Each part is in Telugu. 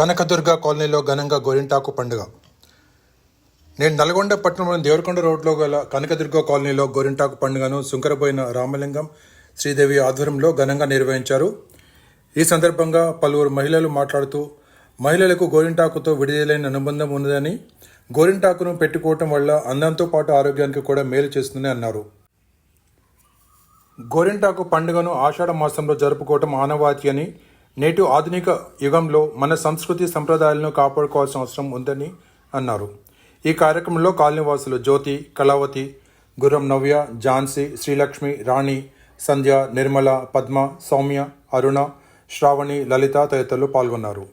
కనకదుర్గ కాలనీలో ఘనంగా గోరింటాకు పండుగ. నేను నల్గొండ పట్టణంలోని దేవరకొండ రోడ్లో గల కనకదుర్గ కాలనీలో గోరింటాకు పండుగను సుంకరబోయిన రామలింగం శ్రీదేవి ఆధ్వర్యంలో ఘనంగా నిర్వహించారు. ఈ సందర్భంగా పలువురు మహిళలు మాట్లాడుతూ మహిళలకు గోరింటాకుతో విడుదలైన అనుబంధం ఉన్నదని గోరింటాకును పెట్టుకోవటం వల్ల అందంతో పాటు ఆరోగ్యానికి కూడా మేలు చేస్తుందని అన్నారు. గోరింటాకు పండుగను ఆషాఢ మాసంలో జరుపుకోవటం ఆనవాతి అని నేటి ఆధునిక యుగంలో మన సంస్కృతి సంప్రదాయాలను కాపాడుకోవాల్సిన అవసరం ఉందని అన్నారు. ఈ కార్యక్రమంలో కాలనీవాసులు జ్యోతి కళావతి గుర్రం నవ్య ఝాన్సీ శ్రీలక్ష్మి రాణి సంధ్య నిర్మల పద్మ సౌమ్య అరుణ శ్రావణి లలిత తదితరులు పాల్గొన్నారు.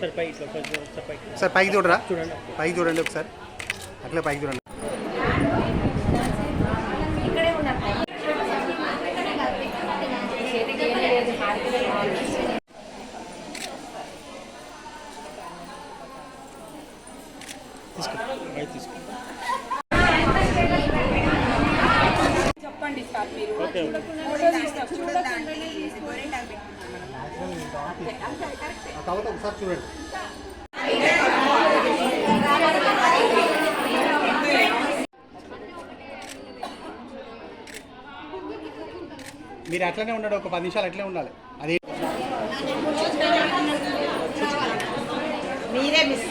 సరే పైకి చూడరా? చూడండి. పైకి చూడండి ఒకసారి. అట్లే పైకి చూడండి. తీసుకో. మీరు. ఒకసారి చూడండి. మీరు అట్లనే ఉండండి ఒక పది నిమిషాలు అట్లే ఉండాలి. అదే మీరే మిస్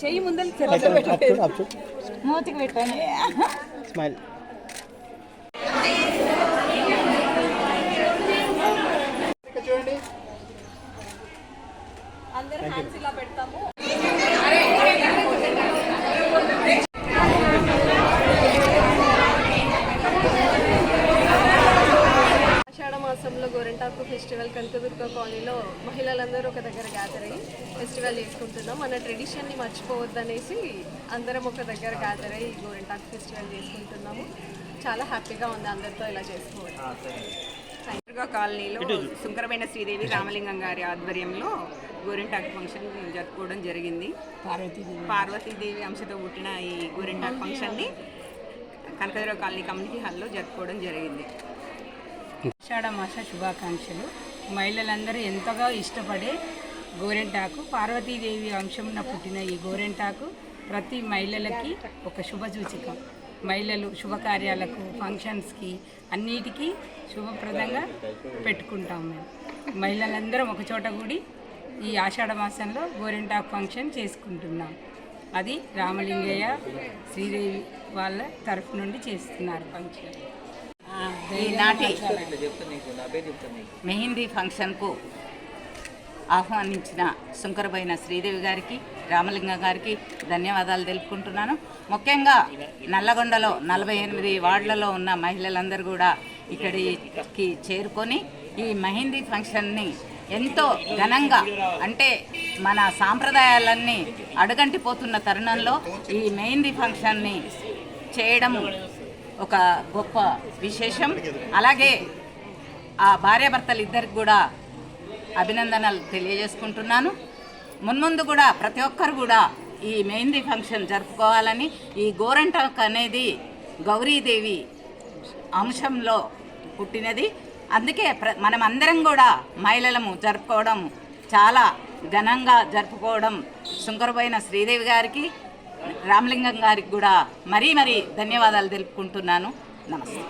చెయ్యి ముందర మూతికి పెట్టండి స్మైల్ చూడండి. అందరూ హ్యాండ్స్ ఇలా పెడతాము ఆషాఢ మాసంలో గోరింటాకు ఫెస్టివల్ కనకదుర్గ కాలనీలో మహిళలందరూ ఒక దగ్గర గ్యాదర్ అయ్యి ఫెస్టివల్ చేసుకుంటున్నాం. మన ట్రెడిషన్ని మర్చిపోవద్దనేసి అందరం ఒక దగ్గర గ్యాదర్ అయ్యి గోరింటాకు ఫెస్టివల్ చేసుకుంటున్నాము. చాలా హ్యాపీగా ఉంది అందరితో ఇలా చేసుకోవడం. దుర్గా కాలనీలో శుంకరమైన శ్రీదేవి రామలింగం గారి ఆధ్వర్యంలో గోరింటాకు ఫంక్షన్ జరుపుకోవడం జరిగింది. పార్వతీదేవి అంశతో పుట్టిన ఈ గోరింటాకు ఫంక్షన్ని కనకదుర్గ కాలనీ కమ్యూనిటీ హాల్లో జరుపుకోవడం జరిగింది. ఆషాఢమాస శుభాకాంక్షలు. మహిళలందరూ ఎంతగా ఇష్టపడే గోరెంటాకు పార్వతీదేవి వంశంన పుట్టిన ఈ గోరెంటాకు ప్రతి మహిళలకి ఒక శుభసూచికం మహిళలు శుభకార్యాలకు ఫంక్షన్స్కి అన్నిటికీ శుభప్రదంగా పెట్టుకుంటాం మేము. మహిళలందరం ఒక చోట కూడి ఈ ఆషాఢ మాసంలో గోరెంటాకు ఫంక్షన్ చేసుకుంటున్నాం. అది రామలింగయ్య శ్రీదేవి వాళ్ళ తరఫు నుండి చేస్తున్నారు ఫంక్షన్. ఈనాటి మెహిందీ ఫంక్షన్కు ఆహ్వానించిన శంకరబైన శ్రీదేవి గారికి రామలింగ గారికి ధన్యవాదాలు తెలుపుకుంటున్నాను. ముఖ్యంగా నల్లగొండలో నలభై ఎనిమిది వార్డులలో ఉన్న మహిళలందరూ కూడా ఇక్కడికి చేరుకొని ఈ మెహందీ ఫంక్షన్ని ఎంతో ఘనంగా అంటే మన సాంప్రదాయాలన్నీ అడుగంటిపోతున్న తరుణంలో ఈ మెహిందీ ఫంక్షన్ని చేయడం ఒక గొప్ప విశేషం. అలాగే ఆ భార్యాభర్తలు ఇద్దరికి కూడా అభినందనలు తెలియజేసుకుంటున్నాను. మున్ముందు కూడా ప్రతి ఒక్కరు కూడా ఈ మెహందీ ఫంక్షన్ జరుపుకోవాలని ఈ గోరంటాక్ అనేది గౌరీదేవి అంశంలో పుట్టినది. అందుకే ప్ర మనం అందరం కూడా మహిళలము జరుపుకోవడం చాలా ఘనంగా జరుపుకోవడం శంకరబోయిన శ్రీదేవి గారికి రామలింగం గారికి కూడా మరీ మరీ ధన్యవాదాలు తెలుపుకుంటున్నాను. నమస్తే.